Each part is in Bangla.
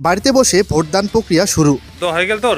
বাড়িতে বসে ভোটদান প্রক্রিয়া শুরু। তো হয়ে গেল তোর?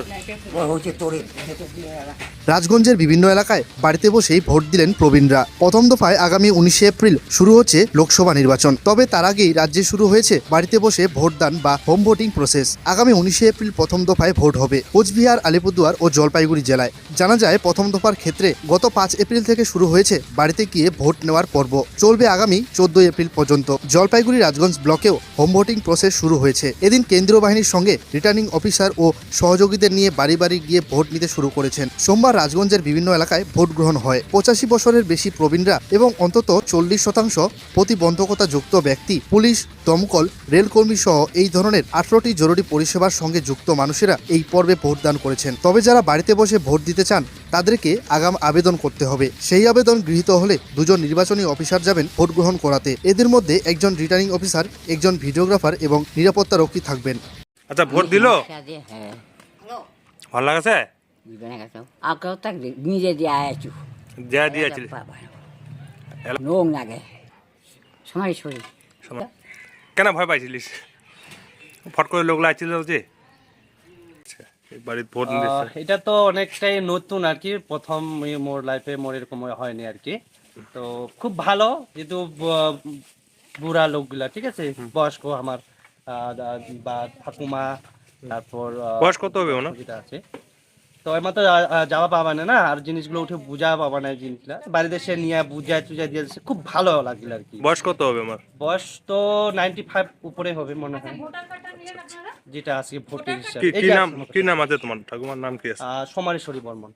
রাজগঞ্জের বিভিন্ন এলাকায় বাড়িতে বসেই ভোট দিলেন প্রবীণরা। প্রথম দফায় আগামী উনিশে এপ্রিল শুরু হচ্ছে লোকসভা নির্বাচন। তবে তার আগেই রাজ্যে শুরু হয়েছে বাড়িতে বসে ভোটদান বা হোম ভোটিং প্রসেস আগামী উনিশে এপ্রিল প্রথম দফায় ভোট হবে কোচবিহার আলিপুরদুয়ার ও জলপাইগুড়ি জেলায়। জানা যায় প্রথম দফার ক্ষেত্রে গত পাঁচ এপ্রিল থেকে শুরু হয়েছে বাড়িতে গিয়ে ভোট নেওয়ার পর্ব। চলবে আগামী চোদ্দই এপ্রিল পর্যন্ত। জলপাইগুড়ি রাজগঞ্জ ব্লকেও হোম ভোটিং প্রসেস শুরু হয়েছে। এদিন কেন্দ্রীয় বাহিনীর সঙ্গে রিটার্নিং অফিসার ও সহযোগীদের নিয়ে বাড়ি বাড়ি গিয়ে ভোট নিতে শুরু করেছেন। সোমবার রাজগঞ্জের বিভিন্ন এলাকায় ভোট গ্রহণ হয়। পঁচাশি বছরের বেশি প্রবীণরা এবং অন্তত চল্লিশ শতাংশ প্রতিবন্ধকতা যুক্ত ব্যক্তি, পুলিশ, দমকল, রেলকর্মী সহ এই ধরনের আঠারোটি জরুরি পরিষেবার সঙ্গে যুক্ত মানুষেরা এই পর্বে ভোটদান করেছেন। তবে যারা বাড়িতে বসে ভোট দিতে চান, তাদেরকে আগাম আবেদন করতে হবে। সেই আবেদন গৃহীত হলে দুজন নির্বাচনী অফিসার যাবেন ভোট গ্রহণ করাতে। এদের মধ্যে একজন রিটার্নিং অফিসার, একজন ভিডিওগ্রাফার এবং নিরাপত্তা রক্ষী থাকবেন। আচ্ছা ভোট দিল? হ্যাঁ ভালো লাগছে? তাক নিজে দিয়ে আয়াছু। যা দিয়েছিল। নোং লাগে। সমাই শরীর। কেন ভয় পাইছিলিস? ফট করে লোক লাগছিল যে। আচ্ছা, এই ভোট এটা তো অনেকটাই নতুন আর কি। প্রথম মোর লাইফে মোর এরকম হয়নি আর কি। তো খুব ভালো যেহেতু বুড়া লোকগুলা ঠিক আছে? বয়স্ক আমার। বা ঠাকুমা তারপর বয়স কত হবে ওনার? যেটা আছে। তো যাওয়া পাবা না না আর জিনিসগুলো উঠে বুঝা পাবা না এই জিনিসগুলা বাড়িতে সে নিয়ে বুঝায় টুজায় দিয়ে খুব ভালো লাগল আর কি। বয়স কত হবে আমার বয়স তো নাইনটি ফাইভ উপরে হবে মনে হয়। যেটা আছে ভোটের হিসাবে কি নাম কি নাম আছে তোমার? ঠাকুমার নাম কি আছে? সমারেশ্বরী বর্মন।